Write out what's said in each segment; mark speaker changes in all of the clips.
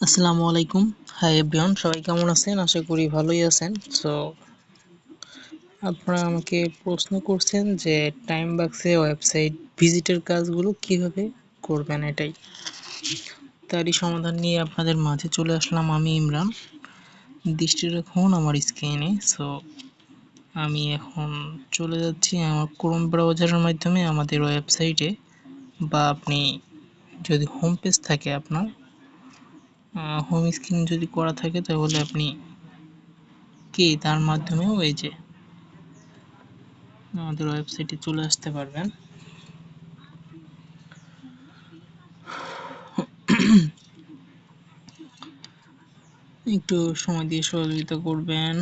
Speaker 1: আসসালামু আলাইকুম। Hi everyone সবাই কেমন আছেন? আশা করি ভালোই আছেন। সো আপনারা আমাকে প্রশ্ন করছেন যে টাইম বাক্সে ওয়েবসাইট ভিজিটের কাজগুলো কীভাবে করবেন এটাই। তারই সমাধান নিয়ে আপনাদের মাঝে চলে আসলাম আমি ইমরান। দৃষ্টি রাখুন আমার স্ক্রিনে সো আমি এখন চলে যাচ্ছি আমার ক্রোম ব্রাউজারের মাধ্যমে আমাদের ওয়েবসাইটে বা আপনি যদি হোম পেজ থাকে আপনার হোম স্ক্রিন যদি করা থাকে, তাহলে আপনি কি? তার মাধ্যমেও এই যে আমাদের ওয়েবসাইটে চলে আসতে পারবেন। একটু সময় দিয়ে সহযোগিতা করবেন।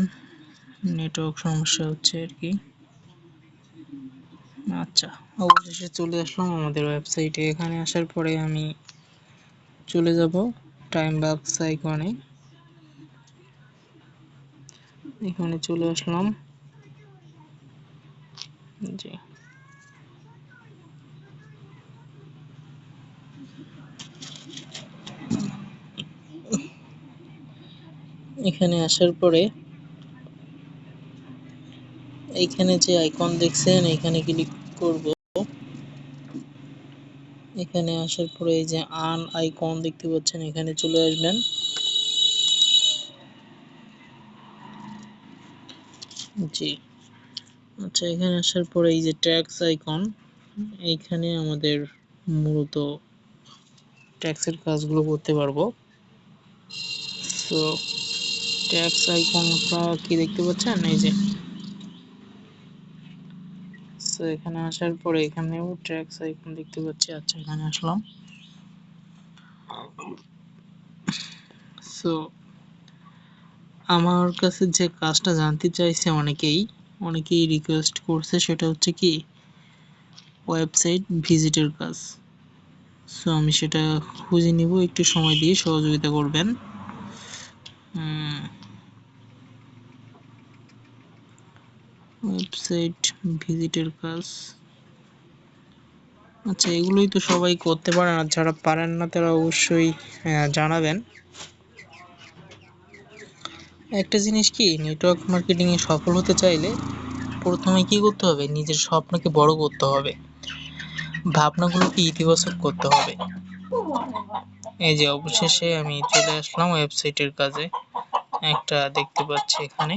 Speaker 1: নেটওয়ার্ক সমস্যা হচ্ছে আর কি। আচ্ছা অবশেষে চলে আসলাম আমাদের ওয়েবসাইটে এখানে আসার পরে আমি চলে যাব। টাইম বাক্স আইকনে এখানে চলে আসলাম। জি। এখানে আসার পরে এইখানে যে আইকন দেখছেন এখানে ক্লিক করব। এখানে আসার পরে এই যে আন আইকন দেখতে পাচ্ছেন, এখানে চলে আসবেন। জি। আচ্ছা এখানে আসার পরে এই যে ট্যাক্স আইকন, এইখানে আমাদের মূলত ট্যাক্সের কাজগুলো করতে পারব। তো, ট্যাক্স আইকনটা কি দেখতে পাচ্ছেন? এই যে সো এখানে আসার পরে এখানেও ট্র্যাক্স আইকন দেখতে পাচ্ছি। আচ্ছা এখানে আসলাম। সো আমার কাছে যে কাজটা জানতে চাইছে অনেকেই অনেকেই রিকোয়েস্ট করছে সেটা হচ্ছে কি ওয়েবসাইট ভিজিটের কাজ। সো আমি সেটা খুঁজে নিব, একটু সময় দিয়ে সহযোগিতা করবেন। ওয়েবসাইট ভিজিটের কাজ আচ্ছা এগুলোই তো সবাই করতে পারেন, আর যারা পারেন না, তারা অবশ্যই জানাবেন। একটা জিনিস কি নেটওয়ার্ক মার্কেটিংয়ে সফল হতে চাইলে প্রথমে কি করতে হবে? নিজের স্বপ্নকে বড় করতে হবে। ভাবনাগুলোকে ইতিবাচক করতে হবে। এই যে, অবশেষে আমি চলে আসলাম ওয়েবসাইটের কাজে। একটা দেখতে পাচ্ছি এখানে।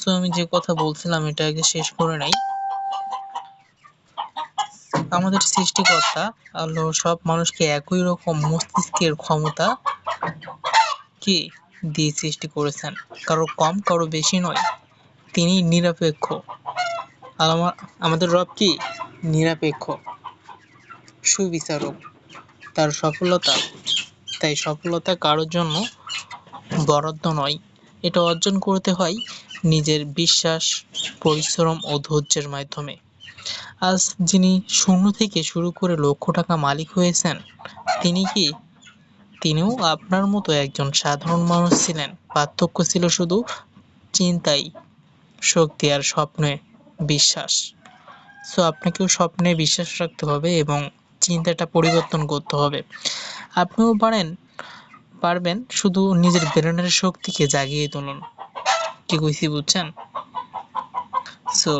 Speaker 1: সো আমি যে কথা বলছিলাম এটা আগে শেষ করে নাই। আমাদের সৃষ্টিকর্তা আল্লাহ সব মানুষকে একই রকম মস্তিষ্কের ক্ষমতা কি দিয়ে সৃষ্টি করেছেন? কারও কম, কারও বেশি নয়। তিনি নিরপেক্ষ। আমাদের রব কি? নিরপেক্ষ। সুবিচারক। তার সফলতা। তাই সফলতা কারোর জন্য বরাদ্দ নয়। এটা অর্জন করতে হয় নিজের বিশ্বাস, পরিশ্রম ও ধৈর্যের মাধ্যমে। আজ যিনি শূন্য থেকে শুরু করে লক্ষ টাকা মালিক হয়েছেন, তিনি কি তিনিও আপনার মতো একজন সাধারণ মানুষ ছিলেন? পার্থক্য ছিল শুধু চিন্তাই, শক্তি আর স্বপ্নে বিশ্বাস। সো আপনাকেও স্বপ্নে বিশ্বাস রাখতে হবে এবং চিন্তাটা পরিবর্তন করতে হবে। আপনিও পারেন, পারবেন শুধু নিজের ব্রেনের শক্তিকে জাগিয়ে তুলুন। কি কইছি বুঝছেন? সো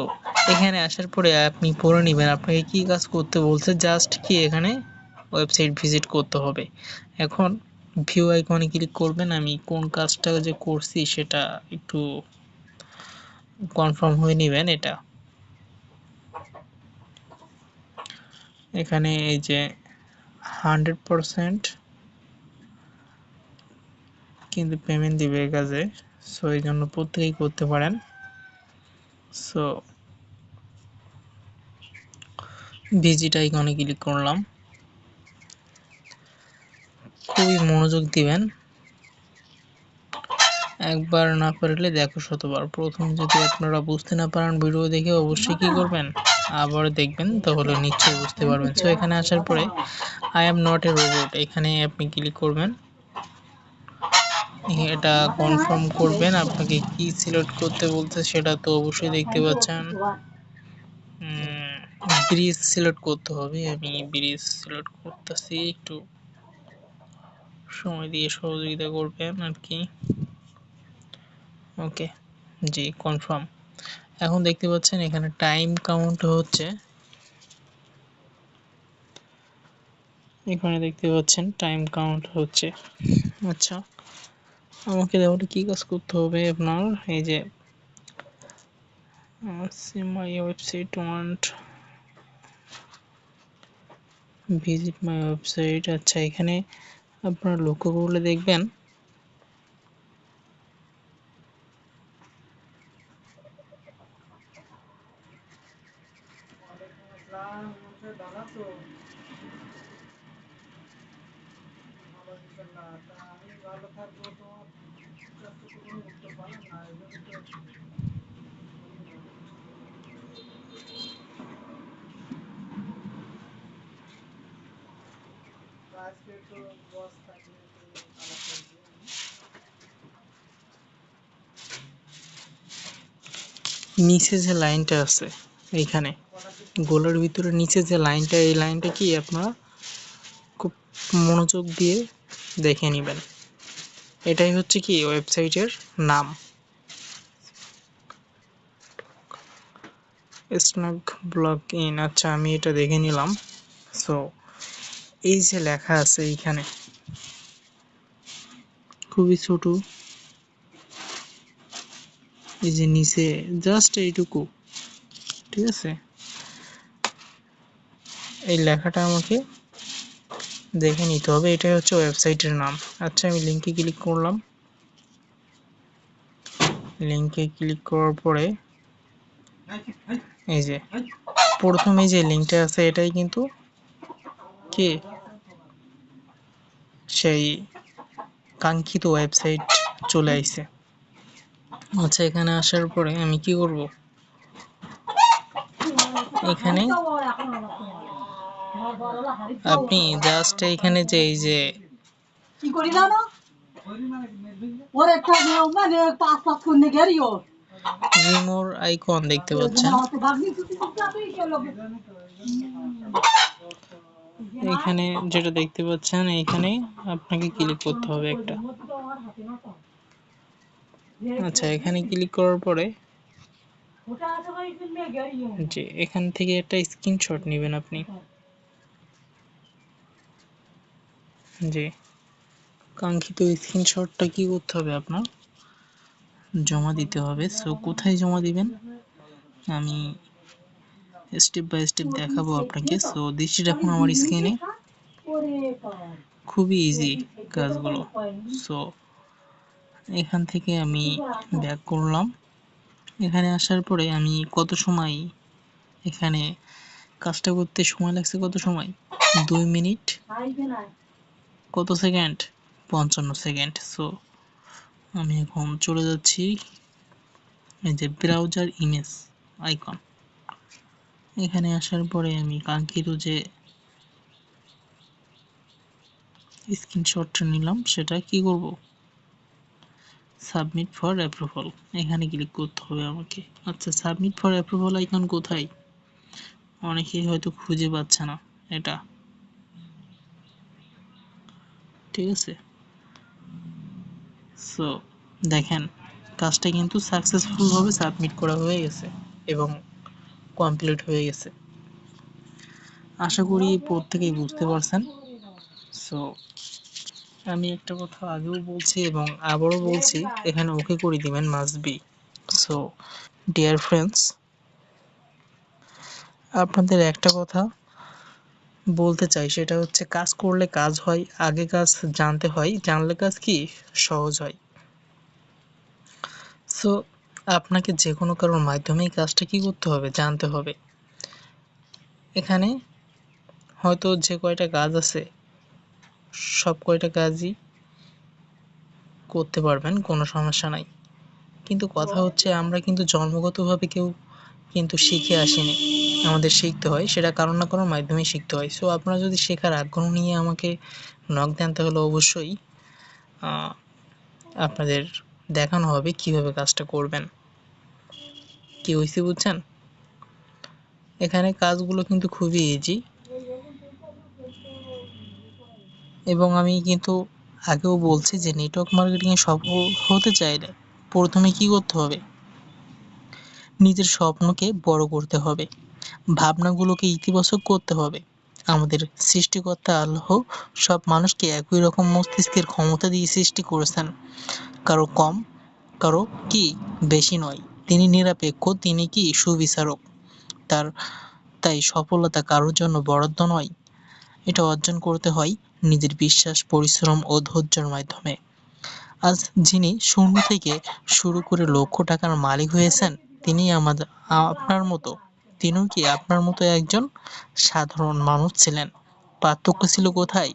Speaker 1: এখানে আসার পরে আপনি পড়ে নেবেন, আপনাকে কি কাজ করতে বলছে জাস্ট কি এখানে ওয়েবসাইট ভিজিট করতে হবে। এখন ভিউ আইকনে ক্লিক করবেন, আমি কোন কাজটা যে করছি সেটা একটু কনফার্ম হয়ে নেবেন এটা। এখানে এই যে হান্ড্রেড পারসেন্ট কিন্তু পেমেন্ট দিবে কাজে। সো এই জন্য প্রত্যেকেই করতে পারেন। সো ভিজিট আইকনে ক্লিক করলাম। খুবই মনোযোগ দিবেন। একবার না পারলে দেখো শতবার। প্রথম যদি আপনারা বুঝতে না পারেন ভিডিও দেখে অবশ্যই কি করবেন? আবার দেখবেন, তাহলে নিশ্চয়ই বুঝতে পারবেন। সো এখানে আসার পরে I am not a robot এখানে আপনি ক্লিক করবেন। এটা কনফার্ম করবেন আপনাকে কি সিলেক্ট করতে বলছে সেটা তো অবশ্যই দেখতে পাচ্ছেন। ব্রিজ সিলেক্ট করতে হবে, আমি ব্রিজ সিলেক্ট করতেছি, একটু সময় দিয়ে সহযোগিতা করবেন আর কি। ওকে জি কনফার্ম এখন দেখতে পাচ্ছেন এখানে টাইম কাউন্ট হচ্ছে। এখানে দেখতে পাচ্ছেন টাইম কাউন্ট হচ্ছে। আচ্ছা। আমাকে তাহলে কি কাজ করতে হবে আপনার? এই যে my website want visit my website আচ্ছা এখানে আপনারা লক্ষ্য করলে দেখবেন। নিচে যে লাইনটা আছে, এইখানে, গোলের ভিতরে নিচে যে লাইনটা, এই লাইনটা কি আপনারা খুব মনোযোগ দিয়ে দেখে নেবেন। এটাই হচ্ছে কি ওয়েবসাইটের নাম। স্নাক ব্লগ ইন আচ্ছা আমি এটা দেখে নিলাম। সো এই যে লেখা আছে এইখানে, খুবই ছোট। এই যে নিচে জাস্ট এইটুকু, ঠিক আছে? এই লেখাটা আমাকে দেখে নিতে হবে। এটাই হচ্ছে ওয়েবসাইটের নাম। আচ্ছা আমি লিঙ্কে ক্লিক করলাম। লিঙ্কে ক্লিক করার পরে এই যে, প্রথমে যে লিঙ্কটা আছে, এটাই কিন্তু কি? সেই কাঙ্ক্ষিত ওয়েবসাইট চলে আইছে। আচ্ছা এখানে আসার পরে আমি কি করব? এখানে আপনি জাস্ট এখানে যে এই যে
Speaker 2: কি করি জানো? ওর একটা মানে পাঁচ পাঁচ করে গেরি ও
Speaker 1: রিমোর আইকন দেখতে পাচ্ছেন। এখানে যেটা দেখতে পাচ্ছেন এইখানে আপনাকে ক্লিক করতে হবে একটা। আচ্ছা এখানে ক্লিক করার পরে যে এখান থেকে একটা স্ক্রিনশট নেবেন আপনি। যে কাঙ্ক্ষিত স্ক্রিনশটটা কি করতে হবে আপনার? জমা দিতে হবে। সো কোথায় জমা দিবেন? আমি স্টেপ বাই স্টেপ দেখাবো আপনাকে। সো দৃষ্টি রাখুন আমার স্ক্রিনে খুবই ইজি কাজগুলো। সো এখান থেকে আমি ব্যাক করলাম। এখানে আসার পরে আমি কত সময় এখানে কাজটা করতে সময় লাগছে কত সময়? দুই মিনিট। কত সেকেন্ড? পঞ্চান্ন সেকেন্ড। সো আমি এখন চলে যাচ্ছি এই যে ব্রাউজার ইমেজ আইকন এখানে আসার পরে আমি কাঙ্ক্ষিত যে স্ক্রিনশটটা নিলাম, সেটা কি করব? সাবমিট ফর অ্যাপ্রুভাল এখানে ক্লিক করতে হবে আমাকে। আচ্ছা সাবমিট ফর অ্যাপ্রুভাল আইকন কোথায়? অনেকেই হয়তো খুঁজে পাচ্ছে না এটা। ঠিক আছে? সো দেখেন, কাজটা কিন্তু সাকসেসফুলভাবে সাবমিট করা হয়ে গেছে এবং কমপ্লিট হয়ে গেছে। আশা করি প্রত্যেকেই বুঝতে পারছেন। সো আমি একটা কথা আগেও বলছি এবং আবারও বলছি, এখানে ওকে করে দিবেন must be so dear friends আপনাদের একটা কথা বলতে চাই, সেটা হচ্ছে কাজ করলে কাজ হয়, আগে কাজ জানতে হয়, জানলে কাজ কি? সহজ হয়। সো আপনাকে যে কোনো কারোর মাধ্যমে এই কাজটা কি করতে হবে? জানতে হবে। এখানে হয়তো যে কয়টা কাজ আছে, সব কয়টা কাজই করতে পারবেন, কোনো সমস্যা নাই। কিন্তু কথা হচ্ছে, আমরা কিন্তু জন্মগতভাবে কেউ কিন্তু শিখে আসিনি। আমাদের শিখতে হয়, সেটা কারণ না কারোর মাধ্যমে শিখতে হয়। সো আপনারা যদি শেখার আগ্রহ নিয়ে আমাকে নক দেন, তাহলে অবশ্যই আপনাদের দেখানো হবে কীভাবে কাজটা করবেন। কি হয়েছে বুঝছেন? এখানে কাজগুলো কিন্তু খুবই ইজি এবং আমি কিন্তু আগেও বলছি যে নেটওয়ার্ক মার্কেটিংয়ে সফল হতে চাইলে প্রথমে কি করতে হবে? নিজের স্বপ্নকে বড় করতে হবে। ভাবনাগুলোকে ইতিবাচক করতে হবে। আমাদের সৃষ্টিকর্তা আল্লাহ সব মানুষকে একই রকম মস্তিষ্কের ক্ষমতা দিয়ে সৃষ্টি করেছেন। কারও কম, কারও কি বেশি নয়। তিনি নিরপেক্ষ, তিনি কি সুবিচারক। তার, তাই সফলতা কারোর জন্য বরাদ্দ নয়। এটা অর্জন করতে হয় নিজের বিশ্বাস, পরিশ্রম ও ধৈর্যের মাধ্যমে। আজ যিনি শূন্য থেকে শুরু করে লক্ষ টাকার মালিক হয়েছেন তিনি আমাদের আপনার মতো, তিনিও কি আপনার মতো একজন সাধারণ মানুষ ছিলেন? পার্থক্য ছিল কোথায়?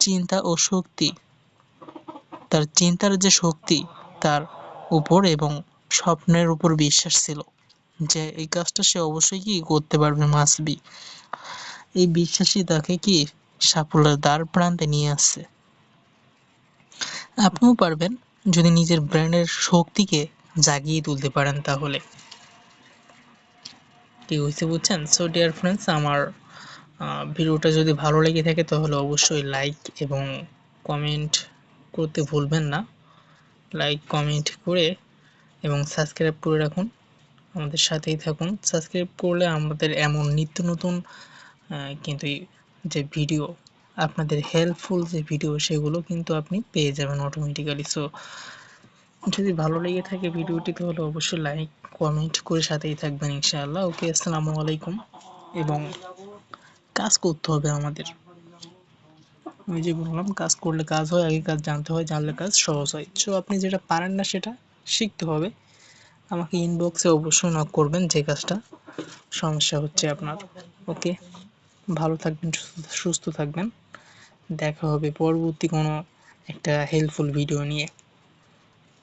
Speaker 1: চিন্তা ও শক্তি। তার চিন্তার যে শক্তি, তার উপর এবং স্বপ্নের উপর বিশ্বাস ছিল যে এই কাজটা সে অবশ্যই কি করতে পারবে মাসবি এই বিশ্বাসই তাকে কি সাফল্যের দ্বার প্রান্তে নিয়ে আসছে? আপনিও পারবেন যদি নিজের ব্র্যান্ডের শক্তিকে জাগিয়ে তুলতে পারেন তাহলে। কি হয়েছে বুঝছেন? সো ডিয়ার ফ্রেন্ডস আমার ভিডিওটা যদি ভালো লেগে থাকে, তাহলে অবশ্যই লাইক এবং কমেন্ট করতে ভুলবেন না। লাইক কমেন্ট করে এবং সাবস্ক্রাইব করে রাখুন। আমাদের সাথেই থাকুন। সাবস্ক্রাইব করলে আমাদের এমন নিত্য নতুন কিন্তু যে ভিডিও আপনাদের হেল্পফুল যে ভিডিও সেগুলো কিন্তু আপনি পেয়ে যাবেন অটোমেটিক্যালি সো যদি ভালো লেগে থাকে ভিডিওটি তাহলে অবশ্যই লাইক কমেন্ট করে সাথেই থাকবেন ইনশাআল্লাহ। ওকে আসসালামু আলাইকুম। এবং কাজ করতে হবে আমাদের। আমি যে বললাম, কাজ করলে কাজ হয়, আগে কাজ জানতে হয়, জানলে কাজ সহজ হয়। সো আপনি যেটা পারেন না সেটা শিখতে হবে। আমাকে ইনবক্সে অবশ্যই নক করবেন যে কাজটা। সমস্যা হচ্ছে আপনার। ওকে ভালো থাকবেন, সুস্থ- সুস্থ থাকবেন। দেখা হবে পরবর্তী কোনো একটা হেল্পফুল ভিডিও নিয়ে।